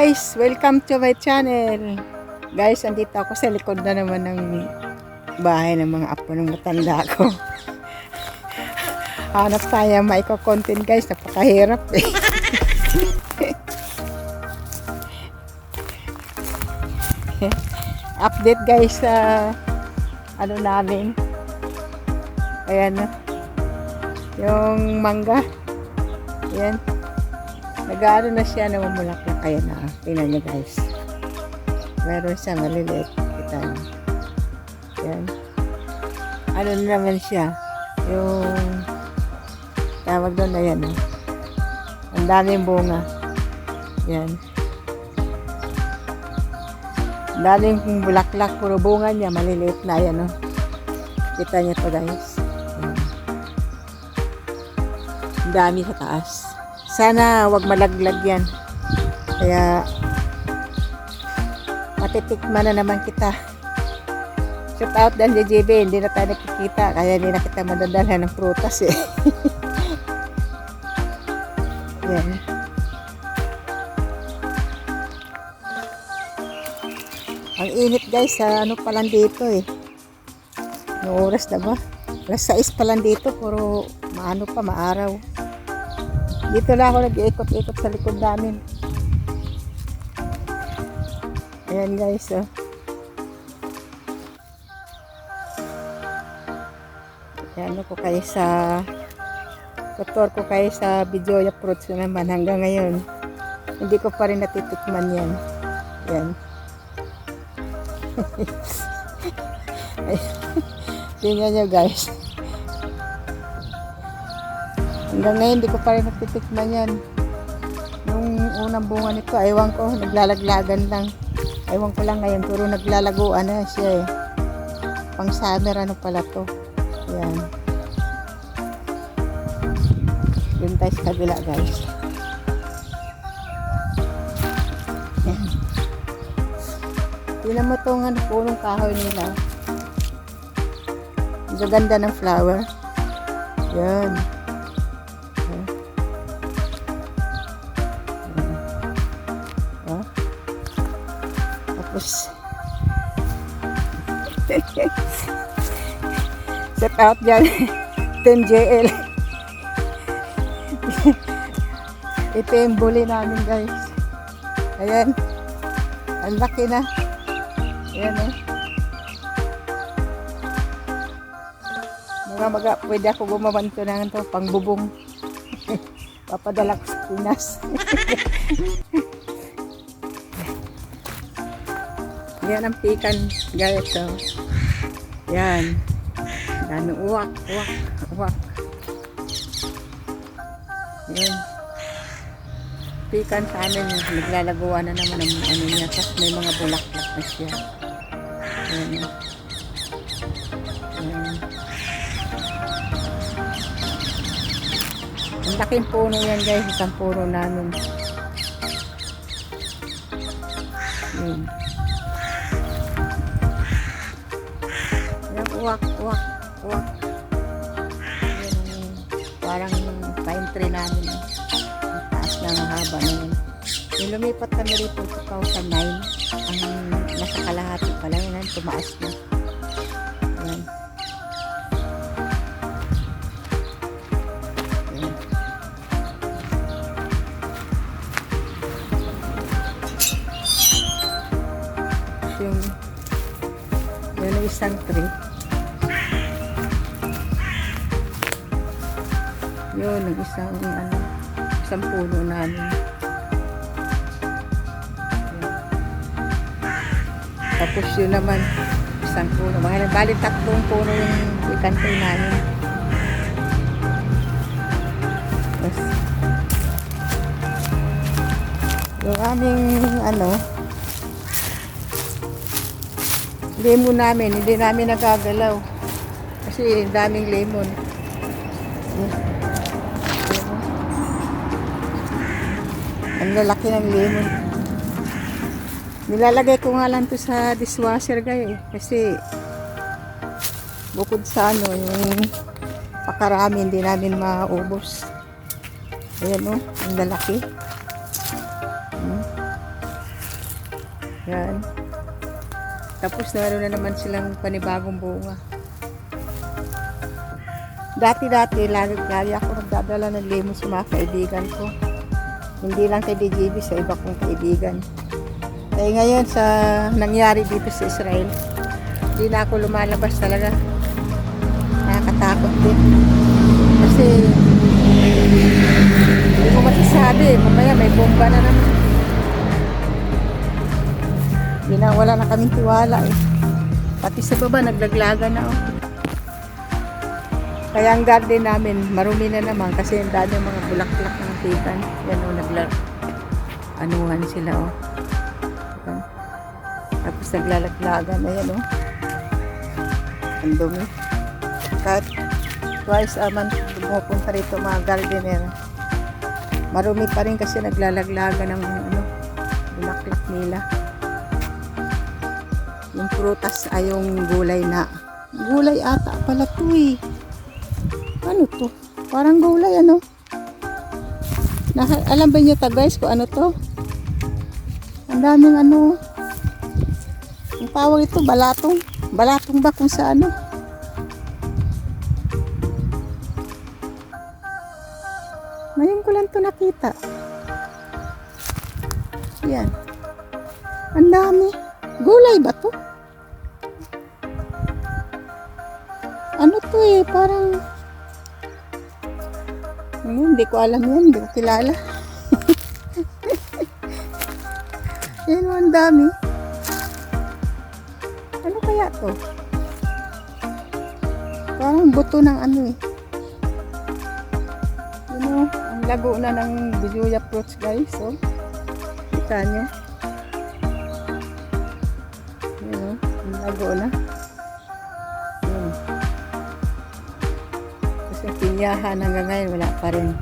Guys, welcome to my channel. Guys, andito ako sa likod na naman ng bahay ng mga apo ng matanda ko. Hanap tayo maiko-content guys, napakahirap eh. Update guys sa ano namin. Ayan na. Yung mangga. Ayan. Nag-ano na siya, namumulaklak. Kaya na, tingnan niyo guys. Meron siya maliliit. Kita niyo. Yan. Ano na naman siya? Yung tawag doon na yan. Oh. Ang daming bunga. Yan. Ang daming bulaklak. Puro bunga niya. Maliliit na yan. Oh. Kita niyo to guys. Yan. Ang dami sa taas. Sana wag malaglag yan. Kaya matitikman na naman kita. Shout out dan JJB, hindi na tayo nakikita. Kaya hindi na kita madadalhan ng prutas eh. Yan. Ang init guys, sa ano pa lang dito eh. No oras na ba? Alas 6 pa lang dito, puro maano pa, maaraw. Dito lang ako nag-iikot-ikot sa likod namin. Ayan guys, oh. Ayan ko kayo sa tutor ko kayo sa Bijoya Fruits na naman hanggang ngayon. Hindi ko pa rin natitikman yan. Yan. Tingnan nyo guys. Hanggang ngayon, hindi ko pa rin natitikman yan. Nung unang bunga nito, aywan ko, naglalaglagan lang. Aywan ko lang ngayon, puro naglalaguan na siya eh. Pang summer, ano pala to. Yan. Yun tayo sa kabila, guys. Yan. Tingnan mo itong ano, punong kahoy nila. Ang gaganda ng flower. Yan. Oh. Tapos set out dyan. 10JL ito yung bully namin guys. Ayan. Ang laki na. Ayan eh mga maga pwede ako bumabanto na ito pang bubong papadala ko sa Pinas Yan ang pikan, guys. So, yan. Dami uwak, uwak, uwak. Yan. Pikan sa amin, naglalaguan na naman ang ano niya. Tapos may mga bulaklak na siya. Yan. Yan. Ang laking puno yan guys, isang puno namin. Yan. Yan, parang tree namin. Ang taas ang haba na yun. Yung lumipat kami rito 2009, ang nasa kalahati pa lang yan, tumaas na. Yan. Yung yun ang isang tree. Yun, ang isang, ano, isang puno namin. Tapos yun naman, isang puno. Mga bali tatlong puno yung ikantoy namin. Tapos, yung aming, ano, lemon namin, hindi namin nagagalaw. Kasi daming lemon. Ang lalaki ng lemon. Nilalagay ko nga lang to sa dishwasher guys. Kasi bukod sa ano, yung pakarami hindi namin maubos. Ayan o, ang lalaki. Hmm. Yan. Tapos naroon na naman silang panibagong bunga. Dati-dati, lagi, lagi ako nagdadala ng lemon sa mga kaibigan ko. Hindi lang kay DJB, sa iba kong kaibigan. Kaya ngayon, sa nangyari dito sa Israel, hindi na ako lumalabas talaga. Nakakatakot din. Kasi, hindi ko masasabi. Mamaya may bomba na naman. Hindi na, na kaming tiwala eh. Pati sa baba, naglaglaga na oh. Kaya ang garden namin, marumi na naman kasi ang dami mga bulaklak ng tikan. Yan o, nagla... Anuhan sila o. Yan. Tapos naglalaglagan na yan o. Ang dumi. Kahit twice a month pumupunta rito mga gardener. Marumi pa rin kasi naglalaglagan ng ano, bulaklak nila. Yung prutas ay yung gulay na. Gulay ata pala to eh. Ano to? Parang gulay ano? Naka, alam ba niyo ta guys kung ano to? Ang daming ano. Ang tawag ito balatong. Balatong ba kung sa ano? Ngayon ko lang to nakita. Yan. Ang dami. Gulay ba to? Ano to eh? Parang hindi ko alam yan, hindi ko kilala. Yan oh, ang dami. Ano kaya to? Parang buto ng ano eh. Yun oh, ang lago na ng bijuya fruits guys. So, kita nyo. Yun oh, ang lago na. Kasi pinyahan hanggang ngayon wala pa rin.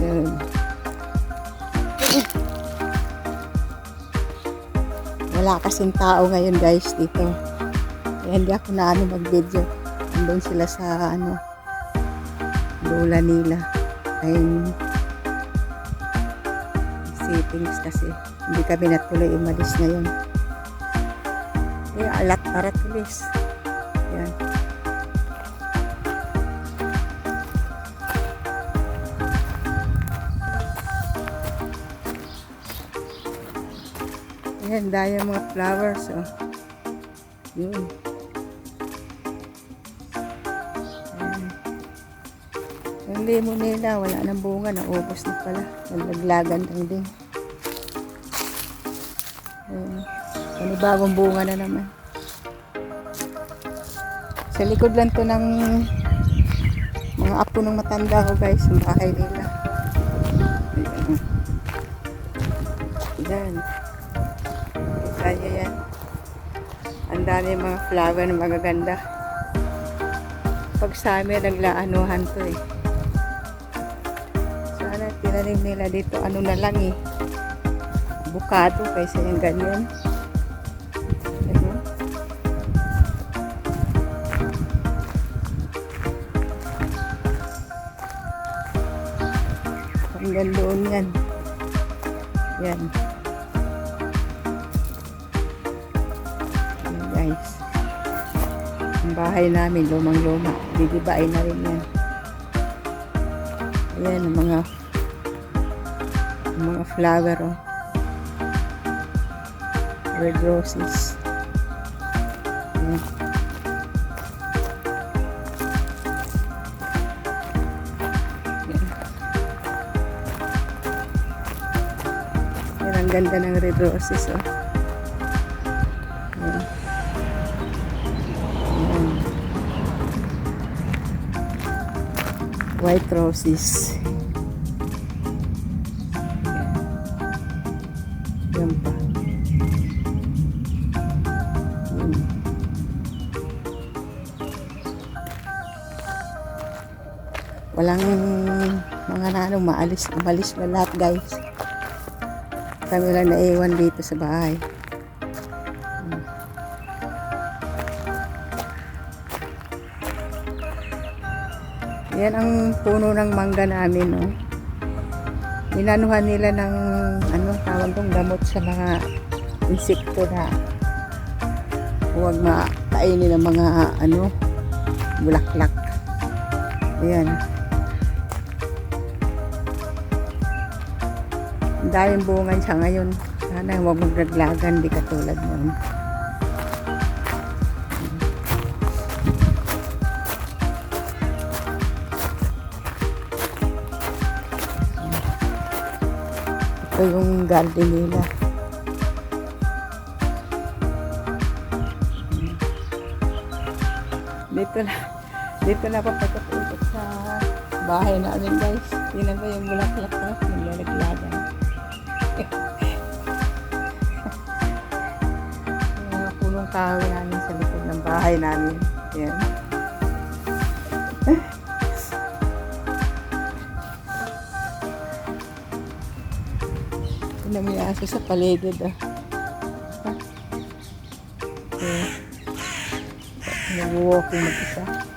Yun. Wala kasing tao ngayon guys dito. Kaya hindi ako na ano mag-video. Andun sila sa ano lola nila. Ay sittings kasi hindi kami natuloy umalis ngayon. Kaya alat arat ulis. Yan. Dahil yung mga flowers, oh. Yun. Yung lemon nila, wala nang bunga, naubos na pala. Nalaglagan lang din. Ayan. Panibagong bunga na naman. Sa likod lang to ng mga apo ng matanda ko guys, yung bahay nila. Ayan. Ayan. Dami mga flower na magaganda. Pag summer, naglaanuhan to eh. Sana tinanim nila dito, ano na lang eh. Bukado kaysa yung ganyan. Hanggang doon. Yan. Yan bahay namin, lumang-luma. Didibain na rin yan. Ayan, ang mga ang mga flower, oh. Red roses. Ayan. Ayan. Yan, ang ganda ng red roses, oh. White roses. Yan pa. Yan. Walang mga nano maalis, umalis na lahat guys. Kami lang naiwan dito sa bahay. Yan ang puno ng mangga namin, no. Inanuhan nila ng ano, tawag dong gamot sa mga insekto na huwag makainin ng mga ano bulaklak. Ayan. Ang daming bungan siya ngayon. Sana huwag maglaglagan di katulad noon ito yung garden nila. Dito na dito na papatapulot sa bahay namin guys. Na ba yung bulaklak na naglalaglagan mga punong kahoy namin sa likod ng bahay namin aso sa paligid ah okay. nag-walking mag-isa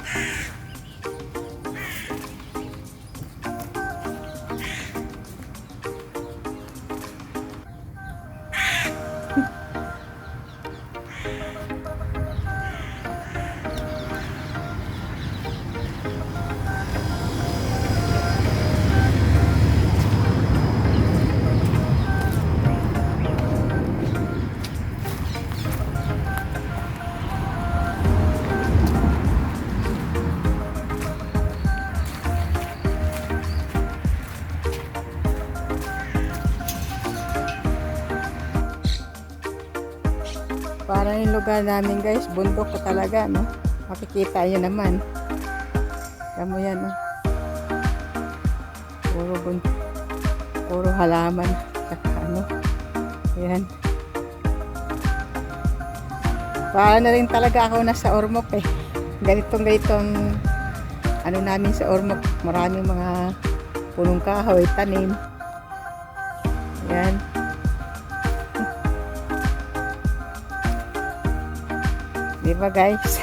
lugar namin guys, bundok ko talaga, no? Makikita nyo naman. Tamo yan, no? Puro bun puro halaman. Saka ano, yan. Para na rin talaga ako nasa Ormoc eh. Ganitong ganitong ano namin sa Ormoc. Maraming mga punong kahoy, tanim. Yan. Di ba guys?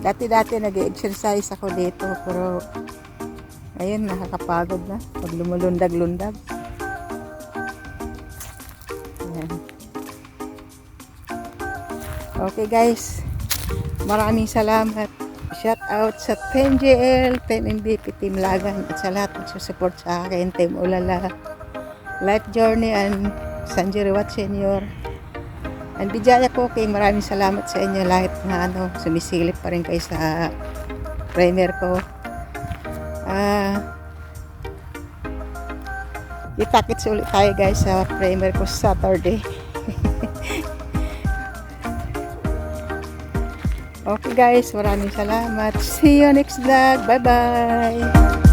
Dati-dati nag-exercise ako dito pero ayun nakakapagod na pag lumulundag-lundag. Okay guys, Maraming salamat. Shout out sa Team GL, Team MVP, Team Lagan at sa lahat nagsusupport sa akin, Team Ulala, Life Journey and Sanjay Rewat Senior. And Bijaya Cooking, maraming salamat sa inyo lahat na ano, sumisilip pa rin kayo sa primer ko. Ah, itakits ulit tayo guys sa primer ko Saturday. Okay guys, maraming salamat. See you next vlog. Bye-bye.